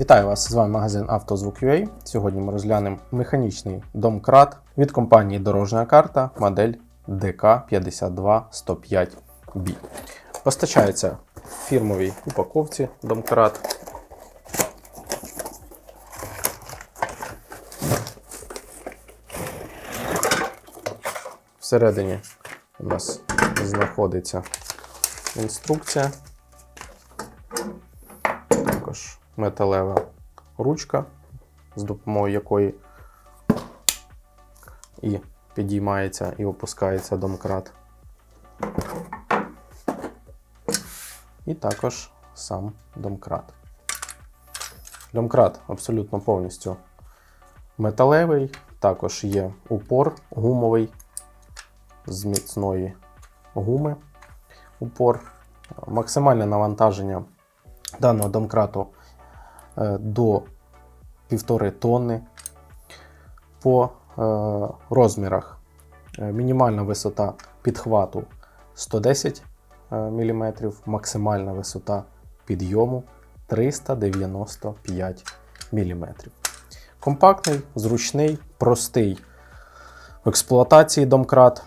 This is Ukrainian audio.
Вітаю вас! З вами магазин «Автозвук.UA». Сьогодні ми розглянемо механічний домкрат від компанії Дорожня карта модель DK52105B. Постачається в фірмовій упаковці домкрат. Всередині у нас знаходиться інструкція металева ручка, з допомогою якої і підіймається і опускається домкрат. І також сам домкрат. Домкрат абсолютно повністю металевий, також є упор гумовий з міцної гуми. Упор. Максимальне навантаження даного домкрату до 1,5 тонни. По е, розмірах е, мінімальна висота підхвату 110 мм, максимальна висота підйому 395 мм. Компактний, зручний, простий в експлуатації домкрат.